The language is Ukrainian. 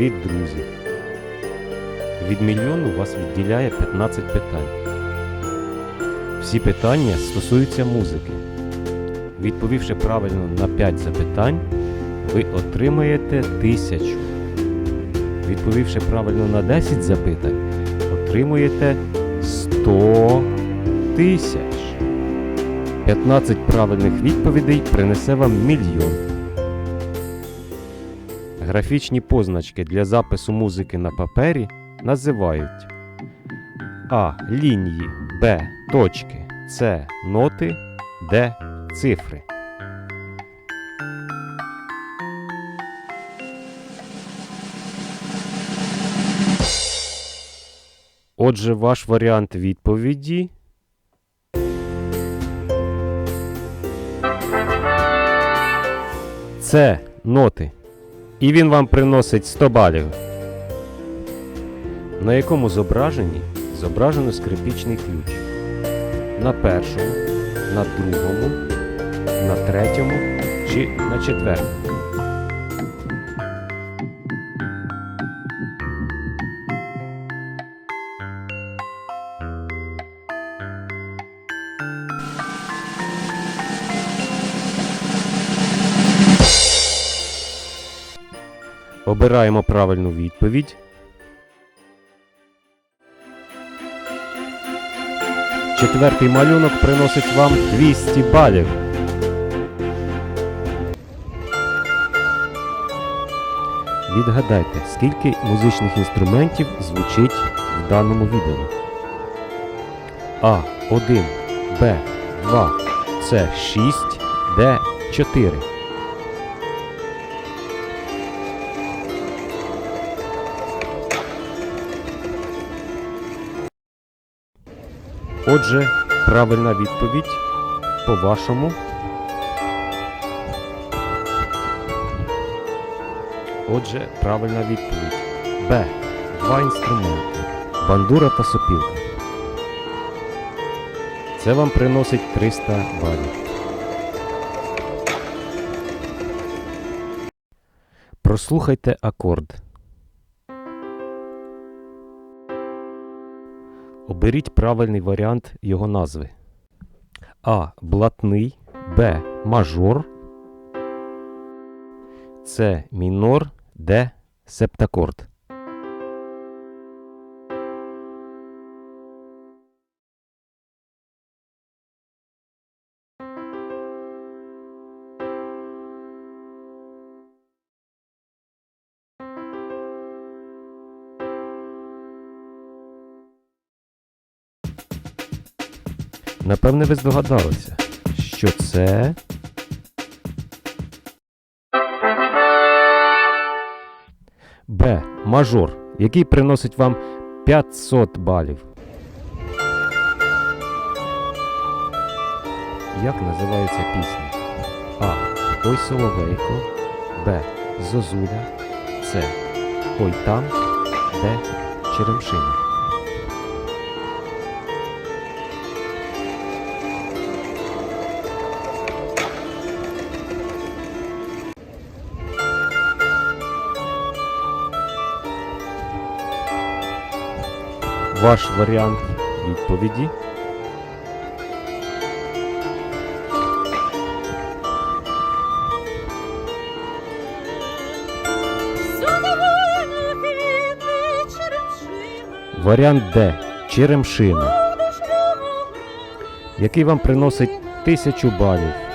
Привіт, друзі! Від мільйону вас відділяє 15 питань. Всі питання стосуються музики. Відповівши правильно на 5 запитань, ви отримаєте 1000. Відповівши правильно на 10 запитань, отримуєте 100 тисяч. 15 правильних відповідей принесе вам мільйон. Графічні позначки для запису музики на папері називають А. Лінії, Б. Точки, С. Ноти, Д. Цифри. Отже, ваш варіант відповіді. Це ноти. І він вам приносить 100 балів. На якому зображенні зображено скрипічний ключ? На першому, на другому, на третьому чи на четвертому? Обираємо правильну відповідь. Четвертий малюнок приносить вам 200 балів. Відгадайте, скільки музичних інструментів звучить в даному відео. А. 1, Б. 2, С. 6, Д. 4. Отже, правильна відповідь по-вашому. Отже, правильна відповідь. Б. Два інструменти. Бандура та сопілка. Це вам приносить 300 балів. Прослухайте акорд. Оберіть правильний варіант його назви. А. Блатний. Б. Мажор. С. Мінор. Д. Септакорд. Напевне, ви здогадалися, що це. Б. Мажор, який приносить вам 500 балів. Як називається пісня? А. Ой Соловейко. Б. Зозуля. С. Ой там. Д. Черемшина. Ваш варіант відповіді. Варіант Д. Черемшина. Який вам приносить 1000 балів.